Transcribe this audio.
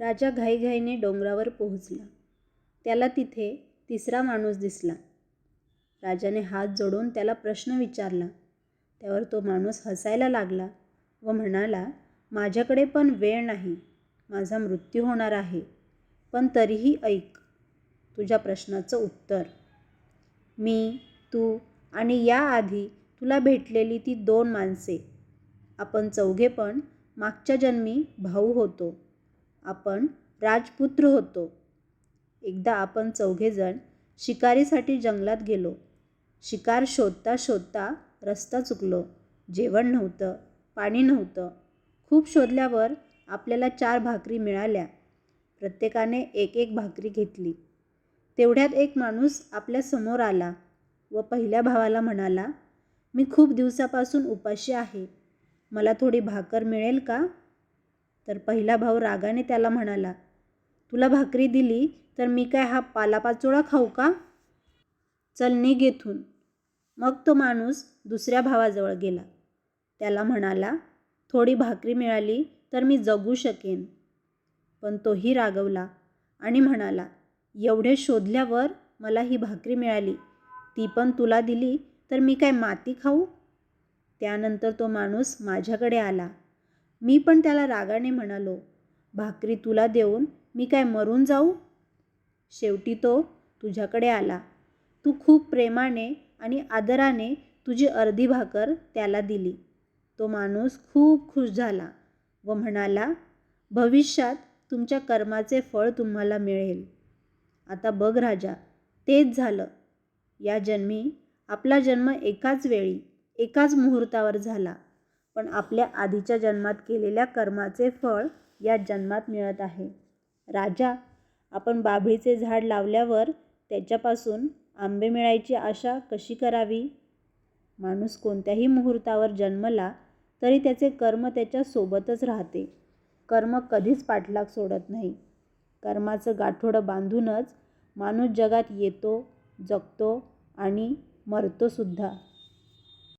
राजा घाईघाईने डोंगरावर पोहोचला. त्याला तिथे तिसरा माणूस दिसला. राजाने हात जोडून त्याला प्रश्न विचारला. त्यावर तो माणूस हसायला लागला व म्हणाला माझ्याकडे पण वेळ नाही. माझा मृत्यू होणार आहे. पण तरीही ऐक तुझ्या प्रश्नाचं उत्तर. मी तू आणि याआधी तुला भेटलेली ती दोन माणसे. आपण चौघे पण मागच्या जन्मी भाऊ होतो. आपण राजपुत्र होतो. एकदा आपण चौघेजण शिकारीसाठी जंगलात गेलो. शिकार शोधता शोधता रस्ता चुकलो. जेवण नव्हतं पाणी नव्हतं. खूप शोधल्यावर आपल्याला चार भाकरी मिळाल्या. प्रत्येकाने एक एक भाकरी घेतली. तेवढ्यात एक माणूस आपल्यासमोर आला व पहिल्या भावाला म्हणाला मी खूप दिवसापासून उपाशी आहे. मला थोडी भाकर मिळेल का? तर पहिला भाऊ रागाने त्याला म्हणाला तुला भाकरी दिली तर मी काय हा पालापाचोळा खाऊ का? चल निघ येथून मग तो माणूस दुसऱ्या भावाजवळ गेला. त्याला म्हणाला थोडी भाकरी मिळाली तर मी जगू शकेन. पण तोही रागवला आणि म्हणाला एवढे शोधल्यावर मला ही भाकरी मिळाली ती पण तुला दिली तर मी काय माती खाऊ? त्यानंतर तो माणूस माझ्याकडे आला. मी पण त्याला रागाने म्हणालो भाकरी तुला देऊन मी काय मरून जाऊ? शेवटी तो तुझ्याकडे आला. तू खूप प्रेमाने आणि आदराने तुझी अर्धी भाकर त्याला दिली. तो माणूस खूप खुश झाला व म्हणाला भविष्यात तुमच्या कर्माचे फळ तुम्हाला मिळेल. आता बघ राजा तेच झालं. या जन्मी आपला जन्म एकाच वेळी एकाच मुहूर्तावर झाला. पण आपल्या आधीच्या जन्मात केलेल्या कर्माचे फळ या जन्मात मिळत आहे. राजा आपण बाभळीचे झाड लावल्यावर त्याच्यापासून आंबे मिळायची आशा कशी करावी? माणूस कोणत्याही मुहूर्तावर जन्मला तरी त्याचे कर्म त्याच्यासोबतच राहते. कर्म कधीच पाठलाग सोडत नाही. कर्माचं गाठोडं बांधूनच माणूस जगात येतो जगतो आणि मरतोसुद्धा.